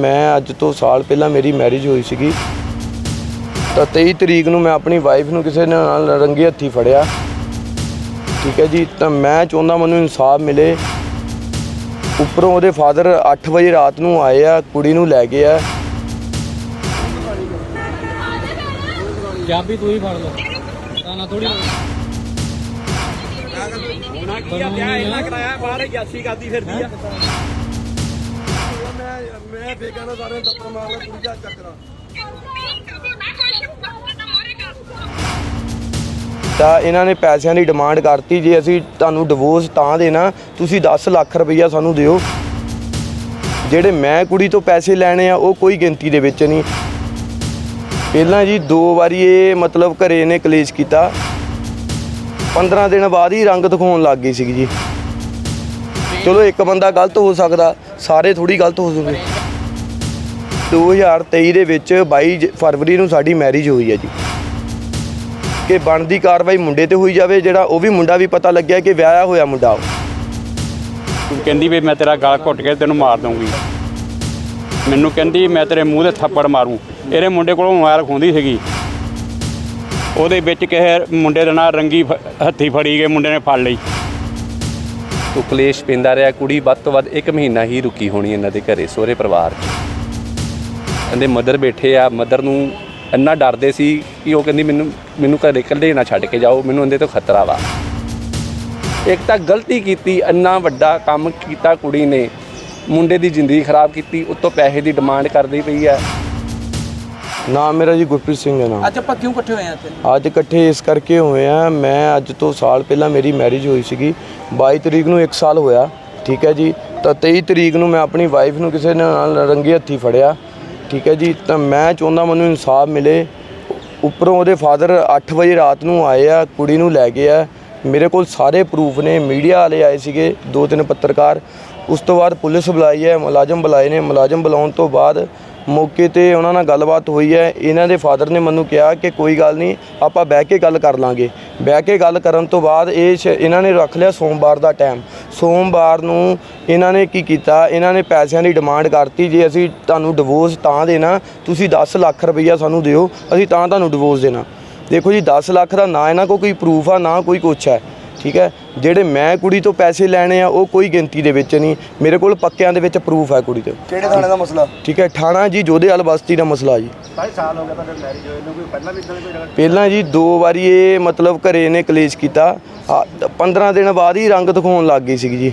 ਮੈਂ ਅੱਜ ਤੋਂ ਸਾਲ ਪਹਿਲਾਂ ਮੇਰੀ ਮੈਰਿਜ ਹੋਈ ਸੀਗੀ। ਤਾਂ 23 ਤਰੀਕ ਨੂੰ ਮੈਂ ਆਪਣੀ ਵਾਈਫ ਨੂੰ ਕਿਸੇ ਨੇ ਨਾਲ ਰੰਗੇ ਹੱਥੀ ਫੜਿਆ। ਠੀਕ ਹੈ ਜੀ ਤਾਂ ਮੈਂ ਚਾਹੁੰਦਾ ਮੈਨੂੰ ਇਨਸਾਫ ਮਿਲੇ। ਉੱਪਰੋਂ ਉਹਦੇ ਫਾਦਰ 8 ਵਜੇ ਰਾਤ ਨੂੰ ਆਏ ਆ ਕੁੜੀ ਨੂੰ ਲੈ ਗਏ ਆ। ਚਾਬੀ ਤੂੰ ਹੀ ਫੜ ਲੈ ਤਾਂ ਨਾ ਥੋੜੀ ਮੈਂ ਬੇਗਾਨਾ ਸਾਰੇ ਟੱਪਰ ਮਾਰ ਲਾ ਕੁੜੀ ਦਾ ਚੱਕਰਾ ਤਾਂ ਇਹਨਾਂ ਨੇ ਪੈਸਿਆਂ ਦੀ ਡਿਮਾਂਡ ਕਰਤੀ, ਜੇ ਅਸੀਂ ਤੁਹਾਨੂੰ ਡਿਵੋਰਸ ਤਾਂ ਦੇਣਾ, ਤੁਸੀਂ 10 ਲੱਖ ਰੁਪਈਆ ਸਾਨੂੰ ਦਿਓ। ਜਿਹੜੇ ਮੈਂ ਕੁੜੀ ਤੋਂ ਪੈਸੇ ਲੈਣੇ ਆ, ਉਹ ਕੋਈ ਗਿਣਤੀ ਦੇ ਵਿੱਚ ਨਹੀਂ। ਪਹਿਲਾਂ ਜੀ ਦੋ ਵਾਰੀ ਇਹ ਮਤਲਬ ਘਰੇ ਨੇ ਕਲੇਸ਼ ਕੀਤਾ। 15 ਦਿਨ ਬਾਅਦ ਹੀ ਰੰਗ ਦਿਖਾਉਣ ਲੱਗ ਗਈ ਸੀ ਜੀ। ਚਲੋ ਇੱਕ ਬੰਦਾ ਗਲਤ ਹੋ ਸਕਦਾ, ਸਾਰੇ ਥੋੜੀ ਗਲਤ ਹੋ ਜੂਗੇ। 2023 ਦੇ ਵਿੱਚ 22 ਜ- ਫਰਵਰੀ ਨੂੰ ਸਾਡੀ ਮੈਰਿਜ ਹੋਈ ਹੈ ਜੀ। ਕਿ ਬਣਦੀ ਕਾਰਵਾਈ ਮੁੰਡੇ ਤੇ ਹੋਈ ਜਾਵੇ ਜਿਹੜਾ ਉਹ ਵੀ ਮੁੰਡਾ ਵੀ ਪਤਾ ਲੱਗਿਆ ਕਿ ਵਿਆਹਿਆ ਹੋਇਆ ਮੁੰਡਾ ਉਹ। ਤੂੰ ਕਹਿੰਦੀ ਵੀ ਮੈਂ ਤੇਰਾ ਗਲ ਘੁੱਟ ਕੇ ਤੈਨੂੰ ਮਾਰ ਦਊਂਗੀ। ਮੈਨੂੰ ਕਹਿੰਦੀ ਮੈਂ ਤੇਰੇ ਮੂੰਹ ਤੇ ਥੱਪੜ ਮਾਰੂ। ਇਹਦੇ ਮੁੰਡੇ ਕੋਲੋਂ ਮੋਬਾਈਲ ਖੁੰਦੀ ਸੀਗੀ। ਉਹਦੇ ਵਿੱਚ ਕਿਸੇ ਮੁੰਡੇ ਦੇ ਨਾਲ ਰੰਗੀ ਹੱਥੀ ਫੜੀ ਗਏ ਮੁੰਡੇ ਨੇ ਫੜ ਲਈ। ਤੋ ਕਲੇਸ਼ ਪੈਂਦਾ ਰਿਹਾ ਕੁੜੀ ਵੱਧ ਤੋਂ ਵੱਧ 1 ਮਹੀਨਾ ਹੀ ਰੁਕੀ ਹੋਣੀ ਇਹਨਾਂ ਦੇ ਘਰੇ ਸਹੁਰੇ ਪਰਿਵਾਰ 'ਚ। ਇਹਦੇ ਮਦਰ ਬੈਠੇ ਆ ਮਦਰ ਨੂੰ ਇੰਨਾ ਡਰਦੇ ਸੀ ਕਿ ਉਹ ਕਹਿੰਦੀ ਮੈਨੂੰ ਮੈਨੂੰ ਘਰੇ ਇਕੱਲੇ ਨਾ ਛੱਡ ਕੇ ਜਾਓ ਮੈਨੂੰ ਇਹਦੇ ਤੋਂ ਖਤਰਾ ਵਾ। ਇੱਕ ਤਾਂ ਗਲਤੀ ਕੀਤੀ ਇੰਨਾ ਵੱਡਾ ਕੰਮ ਕੀਤਾ ਕੁੜੀ ਨੇ ਮੁੰਡੇ ਦੀ ਜ਼ਿੰਦਗੀ ਖਰਾਬ ਕੀਤੀ ਉੱਤੋਂ ਪੈਸੇ ਦੀ ਡਿਮਾਂਡ ਕਰਦੀ ਪਈ ਹੈ ਨਾਮ ਮੇਰਾ ਜੀ ਗੁਰਪ੍ਰੀਤ ਸਿੰਘ ਹੈ ਨਾਮ। ਅੱਜ ਆਪਾਂ ਕਿਉਂ ਇਕੱਠੇ ਹੋਏ ਆ ਇੱਥੇ? ਅੱਜ ਇਕੱਠੇ ਇਸ ਕਰਕੇ ਹੋਏ ਆ ਮੈਂ ਅੱਜ ਤੋਂ ਸਾਲ ਪਹਿਲਾਂ ਮੇਰੀ ਮੈਰਿਜ ਹੋਈ ਸੀਗੀ 22 ਤਰੀਕ ਨੂੰ 1 ਸਾਲ ਹੋਇਆ ਠੀਕ ਹੈ ਜੀ ਤਾਂ 23 ਤਰੀਕ ਨੂੰ ਮੈਂ ਆਪਣੀ ਵਾਈਫ ਨੂੰ ਕਿਸੇ ਨੇ ਨਾਲ ਰੰਗੇ ਹੱਥੀ ਫੜਿਆ ਠੀਕ ਹੈ ਜੀ, ਤਾਂ ਮੈਂ ਚਾਹੁੰਦਾ ਮੈਨੂੰ ਇਨਸਾਫ ਮਿਲੇ। ਉੱਪਰੋਂ ਉਹਦੇ ਫਾਦਰ 8 ਵਜੇ ਰਾਤ ਨੂੰ ਆਏ ਆ, ਕੁੜੀ ਨੂੰ ਲੈ ਗਏ ਆ। ਮੇਰੇ ਕੋਲ ਸਾਰੇ ਪ੍ਰੂਫ ਨੇ, ਮੀਡੀਆ ਵਾਲੇ ਆਏ ਸੀਗੇ, ਦੋ ਤਿੰਨ ਪੱਤਰਕਾਰ। ਉਸ ਤੋਂ ਬਾਅਦ ਪੁਲਿਸ ਬੁਲਾਈ ਹੈ, ਮੁਲਾਜ਼ਮ ਬੁਲਾਏ ਨੇ। ਮੁਲਾਜ਼ਮ ਬੁਲਾਉਣ ਤੋਂ ਬਾਅਦ ਮੌਕੇ ਤੇ ਉਹਨਾਂ ਨਾਲ ਗੱਲਬਾਤ ਹੋਈ ਹੈ। ਇਹਨਾਂ ਦੇ ਫਾਦਰ ਨੇ ਮੈਨੂੰ ਕਿਹਾ ਕਿ ਕੋਈ ਗੱਲ ਨਹੀਂ, ਆਪਾਂ ਬਹਿ ਕੇ ਗੱਲ ਕਰ ਲਾਂਗੇ। ਬਹਿ ਕੇ ਗੱਲ ਕਰਨ ਤੋਂ ਬਾਅਦ ਇਹ ਸ਼- ਇਹਨਾਂ ਨੇ ਰੱਖ ਲਿਆ ਸੋਮਵਾਰ ਦਾ ਟਾਈਮ ਸੋਮਵਾਰ ਨੂੰ ਇਹਨਾਂ ਨੇ ਕੀ ਕੀਤਾ? ਇਹਨਾਂ ਨੇ ਪੈਸਿਆਂ ਦੀ ਡਿਮਾਂਡ ਕਰਤੀ ਜੇ ਅਸੀਂ ਤੁਹਾਨੂੰ ਡਿਵੋਰਸ ਤਾਂ ਦੇਣਾ, ਤੁਸੀਂ 10 ਲੱਖ ਰੁਪਈਆ ਸਾਨੂੰ ਦਿਓ, ਅਸੀਂ ਤਾਂ ਤੁਹਾਨੂੰ ਡਿਵੋਰਸ ਦੇਣਾ। ਦੇਖੋ ਜੀ 10 ਲੱਖ ਦਾ ਨਾ ਇਹਨਾਂ ਕੋਲ ਕੋਈ ਪ੍ਰੂਫ ਆ, ਨਾ ਕੋਈ ਕੁਛ ਹੈ। ਠੀਕ ਹੈ? ਜਿਹੜੇ ਮੈਂ ਕੁੜੀ ਤੋਂ ਪੈਸੇ ਲੈਣੇ ਆ ਉਹ ਕੋਈ ਗਿਣਤੀ ਦੇ ਵਿੱਚ ਨਹੀਂ। ਮੇਰੇ ਕੋਲ ਪੱਕਿਆਂ ਦੇ ਵਿੱਚ ਪ੍ਰੂਫ ਹੈ ਕੁੜੀ ਤੇ। ਕਿਹੜੇ ਥਾਣੇ ਦਾ ਮਸਲਾ? ਠੀਕ ਹੈ ਠਾਣਾ ਜੀ ਜੋਧੇਵਾਲ ਬਸਤੀ ਦਾ ਮਸਲਾ ਜੀ। ਸਾਢੇ ਸਾਲ ਹੋ ਗਿਆ ਤੁਹਾਡੇ ਮੈਰਿਜ ਹੋਏ ਨੂੰ ਕੋਈ ਪਹਿਲਾਂ ਵੀ ਇਦਾਂ ਕੋਈ ਪਹਿਲਾਂ ਜੀ ਦੋ ਵਾਰੀ ਇਹ ਮਤਲਬ ਘਰੇ ਨੇ ਕਲੇਸ਼ ਕੀਤਾ। ਆ, 15 ਦਿਨ ਬਾਅਦ ਹੀ ਰੰਗ ਦਿਖਾਉਣ ਲੱਗ ਗਈ ਸੀਗੀ ਜੀ।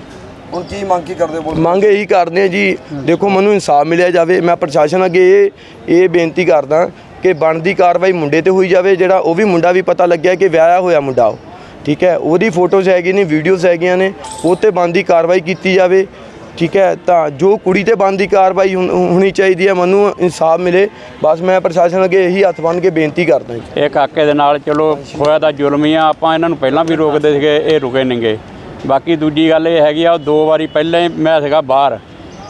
ਹੁਣ ਕੀ ਮੰਗ ਕੀ ਕਰਦੇ ਹੋ ਮੰਗ ਇਹੀ ਕਰਦੇ ਆ ਜੀ ਦੇਖੋ ਮੈਨੂੰ ਇਨਸਾਫ ਮਿਲਿਆ ਜਾਵੇ ਮੈਂ ਪ੍ਰਸ਼ਾਸਨ ਅੱਗੇ ਇਹ ਇਹ ਬੇਨਤੀ ਕਰਦਾ ਕਿ ਬਣਦੀ ਕਾਰਵਾਈ ਮੁੰਡੇ ਤੇ ਹੋਈ ਜਾਵੇ ਜਿਹੜਾ ਉਹ ਵੀ ਮੁੰਡਾ ਵੀ ਪਤਾ ਲੱਗਿਆ ਕਿ ਵਿਆਹਿਆ ਹੋਇਆ ਮੁੰਡਾ ਉਹ ਠੀਕ ਹੈ? ਉਹਦੀ ਫੋਟੋਜ਼ ਹੈਗੀ ਨੇ ਵੀਡੀਓਜ਼ ਹੈਗੀਆਂ ਨੇ ਉਹ ਤੇ ਬਣਦੀ ਕਾਰਵਾਈ ਕੀਤੀ ਜਾਵੇ ਠੀਕ ਹੈ? ਤਾਂ ਜੋ ਕੁੜੀ ਤੇ ਬਣਦੀ ਕਾਰਵਾਈ ਹੋਣ- ਚਾਹੀਦੀ ਹੈ ਮੈਨੂੰ ਇਨਸਾਫ ਮਿਲੇ ਬਸ ਮੈਂ ਪ੍ਰਸ਼ਾਸਨ ਅੱਗੇ ਇਹੀ ਹੱਥ ਬੰਨ੍ਹ ਕੇ ਬੇਨਤੀ ਕਰਦਾ ਜੀ। ਇਹ ਕਾਕੇ ਦੇ ਨਾਲ ਚਲੋ ਹੋਇਆ ਤਾਂ ਜ਼ੁਲਮ ਹੀ ਆ ਆਪਾਂ ਇਹਨਾਂ ਨੂੰ ਪਹਿਲਾਂ ਵੀ ਰੋਕਦੇ ਸੀਗੇ ਇਹ ਰੁਕੇ ਨਹੀਂਗੇ ਬਾਕੀ ਦੂਜੀ ਗੱਲ ਇਹ ਹੈਗੀ ਆ, ਉਹ ਦੋ ਵਾਰੀ ਪਹਿਲਾਂ ਹੀ ਮੈਂ ਸੀਗਾ ਬਾਹਰ,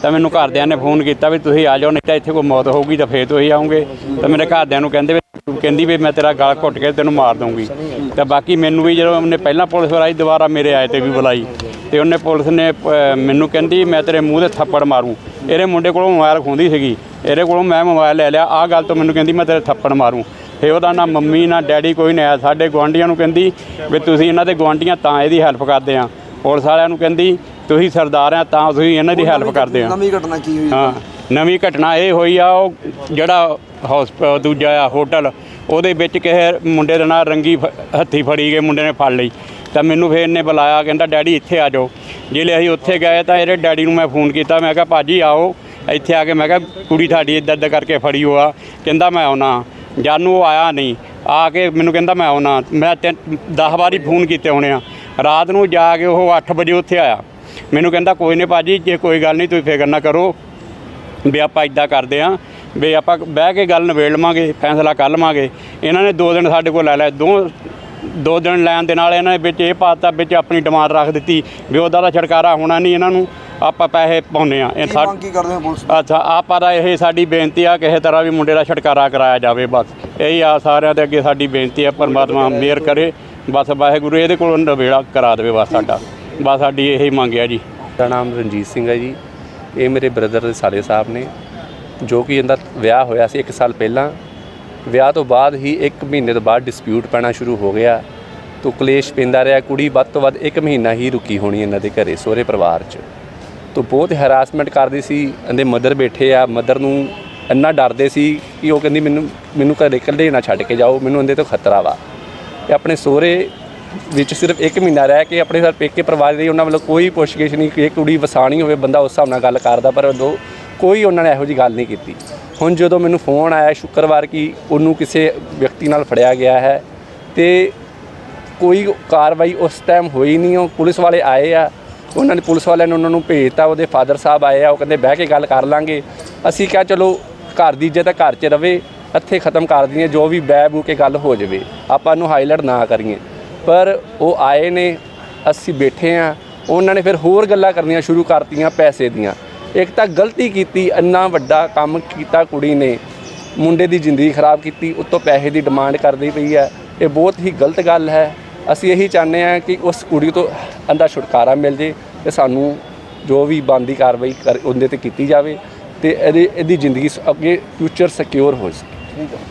ਤਾਂ ਮੈਨੂੰ ਘਰਦਿਆਂ ਨੇ ਫੋਨ ਕੀਤਾ ਵੀ ਤੁਸੀਂ ਆ ਜਾਓ, ਨਹੀਂ ਤਾਂ ਇੱਥੇ ਕੋਈ ਮੌਤ ਹੋਊਗੀ ਤਾਂ ਫੇਰ ਤੁਸੀਂ ਆਉਂਗੇ। ਤਾਂ ਮੇਰੇ ਘਰਦਿਆਂ ਨੂੰ ਕਹਿੰਦੇ ਵੀ, ਤੂੰ ਕਹਿੰਦੀ ਵੀ ਮੈਂ ਤੇਰਾ ਗਲ ਘੁੱਟ ਕੇ ਤੈਨੂੰ ਮਾਰ ਦਊਂਗੀ। ਤਾਂ ਬਾਕੀ ਮੈਨੂੰ ਵੀ ਜਦੋਂ ਉਹਨੇ ਪਹਿਲਾਂ ਪੁਲਿਸ ਵਾਲਾ ਦੁਬਾਰਾ ਮੇਰੇ ਆਏ ਤੇ ਵੀ ਬੁਲਾਈ, ਤੇ ਉਹਨੇ ਪੁਲਿਸ ਨੇ ਮੈਨੂੰ ਕਹਿੰਦੀ ਮੈਂ ਤੇਰੇ ਮੂੰਹ ਤੇ ਥੱਪੜ ਮਾਰੂ। ਇਹਦੇ ਮੁੰਡੇ ਕੋਲੋਂ ਮੋਬਾਈਲ ਖੁੰਦੀ ਸੀਗੀ, ਇਹਦੇ ਕੋਲੋਂ ਮੈਂ ਮੋਬਾਈਲ ਲੈ ਲਿਆ, ਆਹ ਗੱਲ ਤੋਂ ਮੈਨੂੰ ਕਹਿੰਦੀ ਮੈਂ ਤੇਰੇ ਥੱਪੜ ਮਾਰੂ। ਫੇ ਉਹਦਾ ਨਾ ਮੰਮੀ, ਨਾ ਡੈਡੀ, ਕੋਈ ਨਹੀਂ ਆਇਆ ਸਾਡੇ ਗੁਆਂਢੀਆਂ ਨੂੰ ਕਹਿੰਦੀ ਵੀ ਤੁਸੀਂ ਇਹਨਾਂ ਦੇ ਗੁਆਂਢੀਆਂ ਤਾਂ ਇਹਦੀ ਹੈਲਪ ਕਰਦੇ ਆ। ਪੁਲਿਸ ਵਾਲਿਆਂ ਨੂੰ ਕਹਿੰਦੀ ਤੁਸੀਂ ਸਰਦਾਰ ਆ ਤਾਂ ਤੁਸੀਂ ਇਹਨਾਂ ਦੀ ਹੈਲਪ ਕਰਦੇ ਆ ਨਵੀਂ ਘਟਨਾ ਕੀ ਹੋਈ? ਹਾਂ ਨਵੀਂ ਘਟਨਾ ਇਹ ਹੋਈ ਆ ਉਹ ਜਿਹੜਾ ਹਸਪ ਦੂਜਾ ਆ ਹੋਟਲ ਉਹਦੇ ਵਿੱਚ ਕਿਸੇ ਮੁੰਡੇ ਦੇ ਨਾਲ ਰੰਗੀ ਹੱਥੀ ਫੜੀ ਗਏ ਮੁੰਡੇ ਨੇ ਫੜ ਲਈ। ਤਾਂ ਮੈਨੂੰ ਫੇਰ ਇਹਨੇ ਬੁਲਾਇਆ ਕਹਿੰਦਾ ਡੈਡੀ ਇੱਥੇ ਆ ਜਾਓ। ਜਿਹੜੇ ਅਸੀਂ ਉੱਥੇ ਗਏ ਤਾਂ ਇਹਦੇ ਡੈਡੀ ਨੂੰ ਮੈਂ ਫੋਨ ਕੀਤਾ ਮੈਂ ਕਿਹਾ ਭਾਜੀ ਆਓ। ਇੱਥੇ ਆ ਕੇ ਮੈਂ ਕਿਹਾ ਕੁੜੀ ਤੁਹਾਡੀ ਇੱਦਾਂ ਇੱਦਾਂ ਕਰਕੇ ਫੜੀ ਹੋਆ। ਕਹਿੰਦਾ ਮੈਂ ਆਉਣਾ। ਜਾਨੂੰ ਉਹ ਆਇਆ ਨਹੀਂ। ਆ ਕੇ ਮੈਨੂੰ ਕਹਿੰਦਾ ਮੈਂ ਆਉਣਾ। ਮੈਂ 10 ਵਾਰੀ ਫੋਨ ਕੀਤੇ ਹੋਣੇ ਆ। ਰਾਤ ਨੂੰ ਜਾ ਕੇ ਉਹ 8 ਵਜੇ ਉੱਥੇ ਆਇਆ। ਮੈਨੂੰ ਕਹਿੰਦਾ ਕੋਈ ਨਹੀਂ ਭਾਜੀ ਜੇ ਕੋਈ ਗੱਲ ਨਹੀਂ ਤੁਸੀਂ ਫਿਕਰ ਨਾ ਕਰੋ। ਵੀ ਆਪਾਂ ਇਦਾਂ ਕਰਦੇ ਆ ਵੀ ਆਪਾਂ ਬਹਿ ਕੇ ਗੱਲ ਨਿਬੇੜ ਲਵਾਂਗੇ ਫੈਸਲਾ ਕਰ ਲਵਾਂਗੇ। ਇਹਨਾਂ ਨੇ ਦੋ ਦਿਨ ਸਾਡੇ ਕੋਲ ਲੈ ਲਿਆ। ਦੋ ਦੋ ਦਿਨ ਲੈਣ ਦੇ ਨਾਲ ਇਹਨਾਂ ਨੇ ਵਿੱਚ ਇਹ ਪਾਤਾ ਵਿੱਚ ਆਪਣੀ ਡਿਮਾਂਡ ਰੱਖ ਦਿੱਤੀ ਵੀ ਉਹਦਾ ਤਾਂ ਛੁਟਕਾਰਾ ਹੋਣਾ ਨਹੀਂ ਇਹਨਾਂ ਨੂੰ ਆਪਾਂ ਪੈਸੇ ਪਾਉਨੇ ਆ। ਇਹ ਕੀ ਸਾ- ਮੰਗ ਕੀ ਕਰਦੇ ਹੋ ਪੁਲਿਸ? ਅੱਛਾ ਆਪਾਂ ਦਾ ਇਹ ਸਾਡੀ ਬੇਨਤੀ ਆ ਕਿਸੇ ਤਰ੍ਹਾਂ ਵੀ ਮੁੰਡੇ ਦਾ ਛੁਟਕਾਰਾ ਕਰਾਇਆ ਜਾਵੇ ਬਸ। ਇਹੀ ਆ ਸਾਰਿਆਂ ਦੇ ਅੱਗੇ ਸਾਡੀ ਬੇਨਤੀ ਆ ਪਰਮਾਤਮਾ ਮਿਹਰ ਕਰੇ। ਬਸ, ਵਾਹਿਗੁਰੂ, ਇਹਦੇ ਕੋਲੋਂ ਨਵੇੜਾ ਕਰਾ ਦੇਵੇ ਬਸ ਸਾਡਾ। ਬਸ ਸਾਡੀ ਇਹੀ ਮੰਗ ਆ ਜੀ। ਮੇਰਾ ਨਾਮ ਰਣਜੀਤ ਸਿੰਘ ਹੈ ਜੀ। ਇਹ ਮੇਰੇ ਬ੍ਰਦਰ ਦੇ ਸਾਲੇ ਸਾਹਿਬ ਨੇ, ਜੋ ਕਿ ਇਹਦਾ ਵਿਆਹ ਹੋਇਆ ਸੀ 1 ਸਾਲ ਪਹਿਲਾਂ। ਵਿਆਹ ਤੋਂ ਬਾਅਦ ਹੀ 1 ਮਹੀਨੇ ਤੋਂ ਬਾਅਦ ਡਿਸਪਿਊਟ ਪੈਣਾ ਸ਼ੁਰੂ ਹੋ ਗਿਆ। ਤੋ ਕਲੇਸ਼ ਪੈਂਦਾ ਰਿਹਾ, ਕੁੜੀ ਵੱਧ ਤੋਂ ਵੱਧ 1 ਮਹੀਨਾ ਹੀ ਰੁਕੀ ਹੋਣੀ ਇਹਨਾਂ ਦੇ ਘਰੇ, ਸਹੁਰੇ ਪਰਿਵਾਰ 'ਚ। ਤੋ ਬਹੁਤ ਹਰਾਸਮੈਂਟ ਕਰਦੀ ਸੀ, ਇਹਦੇ ਮਦਰ ਬੈਠੇ ਆ। ਮਦਰ ਨੂੰ ਇੰਨਾ ਡਰਦੇ ਸੀ ਕਿ ਉਹ ਕਹਿੰਦੀ, ਮੈਨੂੰ ਮੈਨੂੰ ਘਰੇ ਇਕੱਲੇ ਨਾ ਛੱਡ ਕੇ ਜਾਓ, ਮੈਨੂੰ ਇਹਦੇ ਤੋਂ ਖਤਰਾ ਵਾ। ਤੇ ਆਪਣੇ ਸਹੁਰੇ ਵਿੱਚ ਸਿਰਫ 1 ਮਹੀਨਾ ਰਹਿ ਕੇ ਆਪਣੇ ਸਰ ਪੇਕੇ ਪਰਿਵਾਰ ਦੀ ਉਹਨਾਂ ਵੱਲੋਂ ਕੋਈ ਪੁੱਛਗਿੱਛ ਨਹੀਂ ਕਿ ਕੁੜੀ ਵਸਾਣੀ ਹੋਵੇ, ਬੰਦਾ ਉਸ ਹਿਸਾਬ ਨਾਲ ਗੱਲ ਕਰਦਾ, ਪਰ ਉਦੋਂ ਕੋਈ ਉਹਨਾਂ ਨੇ ਇਹੋ ਜੀ ਗੱਲ ਨਹੀਂ ਕੀਤੀ। ਹੁਣ ਜਦੋਂ ਮੈਨੂੰ ਫੋਨ ਆਇਆ ਸ਼ੁੱਕਰਵਾਰ ਕਿ ਉਹਨੂੰ ਕਿਸੇ ਵਿਅਕਤੀ ਨਾਲ ਫੜਿਆ ਗਿਆ ਹੈ ਤੇ ਕੋਈ ਕਾਰਵਾਈ ਉਸ ਟਾਈਮ ਹੋਈ ਨਹੀਂ, ਉਹ ਪੁਲਿਸ ਵਾਲੇ ਆਏ ਆ, ਉਹਨਾਂ ਨੇ ਪੁਲਿਸ ਵਾਲਿਆਂ ਨੇ ਉਹਨਾਂ ਨੂੰ ਭੇਜਤਾ, ਉਹਦੇ ਫਾਦਰ ਸਾਹਿਬ ਆਏ ਆ, ਉਹ ਕਹਿੰਦੇ ਬਹਿ ਕੇ ਗੱਲ ਕਰ ਲਾਂਗੇ। ਅਸੀਂ ਕਿਹਾ ਚਲੋ ਘਰ ਦੀ ਇੱਜ਼ਤ ਤਾਂ ਘਰ 'ਚ ਰਵੇ। ਇੱਥੇ ਖਤਮ ਕਰ ਦਈਏ, ਜੋ ਵੀ ਬਹਿ ਬੂ ਕੇ ਗੱਲ ਹੋ ਜਾਵੇ। ਆਪਾਂ ਨੂੰ ਹਾਈਲਾਈਟ ਨਾ ਕਰੀਏ। ਪਰ ਉਹ ਆਏ ਨੇ, ਅਸੀਂ ਬੈਠੇ ਆ ਉਹਨਾਂ ਨੇ ਫਿਰ ਹੋਰ ਗੱਲਾਂ ਕਰਨੀਆਂ ਸ਼ੁਰੂ ਕਰਤੀਆਂ ਪੈਸੇ ਦੀਆਂ। ਇੱਕ ਤਾਂ ਗਲਤੀ ਕੀਤੀ, ਇੰਨਾ ਵੱਡਾ ਕੰਮ ਕੀਤਾ ਕੁੜੀ ਨੇ। ਮੁੰਡੇ ਦੀ ਜ਼ਿੰਦਗੀ ਖਰਾਬ ਕੀਤੀ, ਉੱਤੋਂ ਪੈਸੇ ਦੀ ਡਿਮਾਂਡ ਕਰਦੀ ਪਈ ਹੈ। ਇਹ ਬਹੁਤ ਹੀ ਗਲਤ ਗੱਲ ਹੈ। ਅਸੀਂ ਇਹੀ ਚਾਹੁੰਦੇ ਹਾਂ ਕਿ ਉਸ ਕੁੜੀ ਤੋਂ ਅੰਦਾ ਛੁਟਕਾਰਾ ਮਿਲ ਜੇ ਤੇ ਸਾਨੂੰ ਜੋ ਵੀ ਬੰਦੀ ਕਾਰਵਾਈ ਕਰ ਉਹਦੇ ਤੇ ਕੀਤੀ ਜਾਵੇ ਤੇ ਇਹਦੀ ਇਹਦੀ ਜ਼ਿੰਦਗੀ ਸ- ਅੱਗੇ ਫਿਊਚਰ ਸਿਕਿਉਰ ਹੋ ਸਕੇ। ਠੀਕ ਹੈ